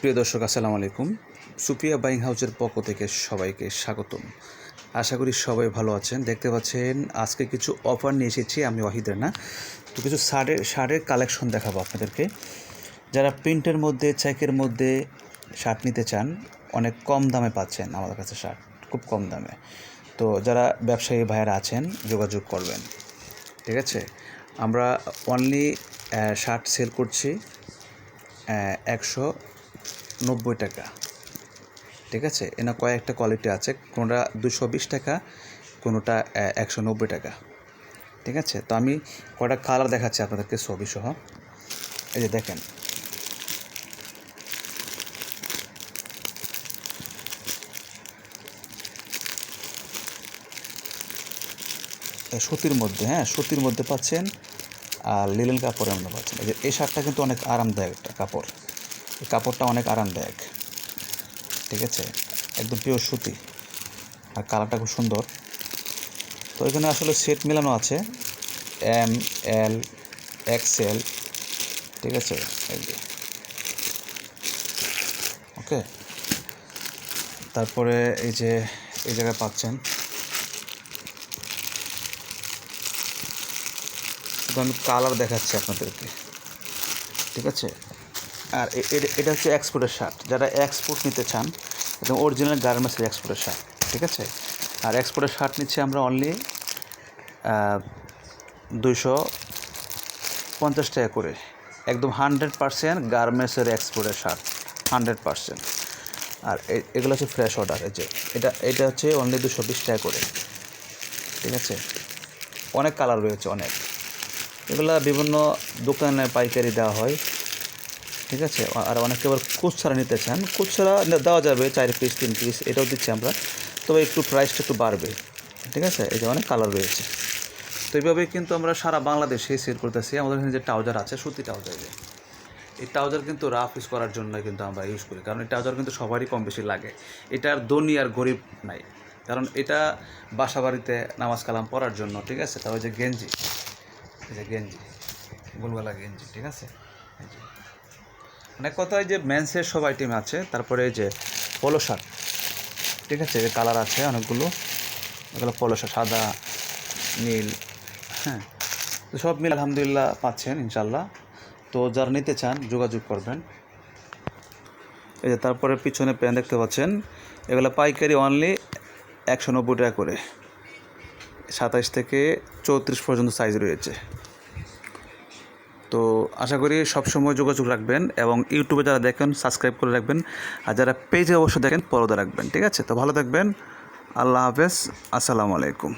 প্রিয় দর্শক, আসসালামু আলাইকুম। সুপ্রিয়া বাইং হাউসের পক্ষ থেকে সবাইকে স্বাগতম। আশা করি সবাই ভালো আছেন। দেখতে পাচ্ছেন, আজকে কিছু অফার নিয়ে এসেছি, আমি ওয়াহিদের না তো কিছু শার্টের শার্টের কালেকশন দেখাবো আপনাদেরকে। যারা প্রিন্টের মধ্যে, চেকের মধ্যে শার্ট নিতে চান, অনেক কম দামে পাচ্ছেন আমাদের কাছে শার্ট, খুব কম দামে। তো যারা ব্যবসায়ী ভাইয়েরা আছেন, যোগাযোগ করবেন। ঠিক আছে? আমরা অনলি শার্ট সেল করছি একশো নব্বই টাকা। ঠিক আছে? এনা কয়েকটা কোয়ালিটি আছে। কোনোটা দুশো বিশ টাকা, কোনোটা একশো নব্বই টাকা। ঠিক আছে? তো আমি কয়টা কালার দেখাচ্ছি আপনাদেরকে ছবি সহ এই যে দেখেন। সুতির মধ্যে হ্যাঁ সুতির মধ্যে পাচ্ছেন, আর লিলেন কাপড়ের মধ্যে পাচ্ছেন। এই যে, এই শার্টটা কিন্তু অনেক আরামদায়ক একটা কাপড়। এই কাপড়টা অনেক আরামদায়ক, ঠিক আছে? একদম পিওর সুতি, আর কালারটা খুব সুন্দর। তো এখানে আসলে সেট মেলানো আছে এম এল এক্সেল ঠিক আছে? ওকে তারপরে এই যে, এই জায়গায় পাচ্ছেন। আমি কালার দেখাচ্ছি আপনাদেরকে, ঠিক আছে? আর এটা হচ্ছে এক্সপোর্টের শার্ট। যারা এক্সপোর্ট নিতে চান, একদম অরিজিনাল গার্মেন্টসের এক্সপোর্টের শার্ট, ঠিক আছে? আর এক্সপোর্টের শার্ট নিচ্ছি আমরা অনলি দুইশো পঞ্চাশ টাকা করে। একদম হান্ড্রেড পার্সেন্ট গার্মেন্টসের এক্সপোর্টের শার্ট হান্ড্রেড পার্সেন্ট আর এগুলো হচ্ছে ফ্রেশ অর্ডার এই যে, এটা এটা হচ্ছে অনলি দুশো বিশ টাকা করে। ঠিক আছে? অনেক কালার রয়েছে, অনেক। এগুলো বিভিন্ন দোকানে পাইকারি দেওয়া হয়। ঠিক আছে? আর অনেকে আবার খুচরা নিতে চান। নে- দেওয়া যাবে চার পিস তিন পিস এটাও দিচ্ছি আমরা। তবে একটু প্রাইসটা একটু বাড়বে। ঠিক আছে? এই যে অনেক কালার রয়েছে। তো এইভাবে কিন্তু আমরা সারা বাংলাদেশে সেল করতেছি। আমাদের এখানে যে ট্রাউজার আছে, সুতি ট্রাউজার এই ট্রাউজার কিন্তু রাফ ইউজ করার জন্য কিন্তু আমরা ইউজ করি। কারণ এই ট্রাউজার কিন্তু সবারই কম বেশি লাগে। এটার ধনী আর গরিব নাই। কারণ এটা বাসা বাড়িতে নামাজ কালাম পড়ার জন্য, ঠিক আছে? তারপর যে গেঞ্জি। এই যে গেঞ্জি। গোলগলা গেঞ্জি, ঠিক আছে? এই কথা কথায় যে মেন্সের সব আইটেম আছে, তারপরে এই যে পলো শার্ট ঠিক আছে? যে কালার আছে অনেকগুলো। এগুলো পলো শার্ট সাদা, নীল হ্যাঁ। তো সব মিল আলহামদুলিল্লাহ পাচ্ছেন ইনশাল্লাহ তো যারা নিতে চান, যোগাযোগ করবেন। এই যে তারপরে পিছনে প্যান দেখতে পাচ্ছেন। এগুলো পাইকারি অনলি একশো নব্বই টাকা করে। সাতাইশ থেকে চৌত্রিশ পর্যন্ত সাইজ রয়েছে। তো আশা করি সবসময় যোগাযোগ রাখবেন এবং ইউটিউবে যারা দেখেন সাবস্ক্রাইব করে রাখবেন। আর যারা পেজে অবশ্যই দেখেন, পরদা রাখবেন, ঠিক আছে? তো ভালো থাকবেন। আল্লাহ হাফেজ। আসসালামু আলাইকুম।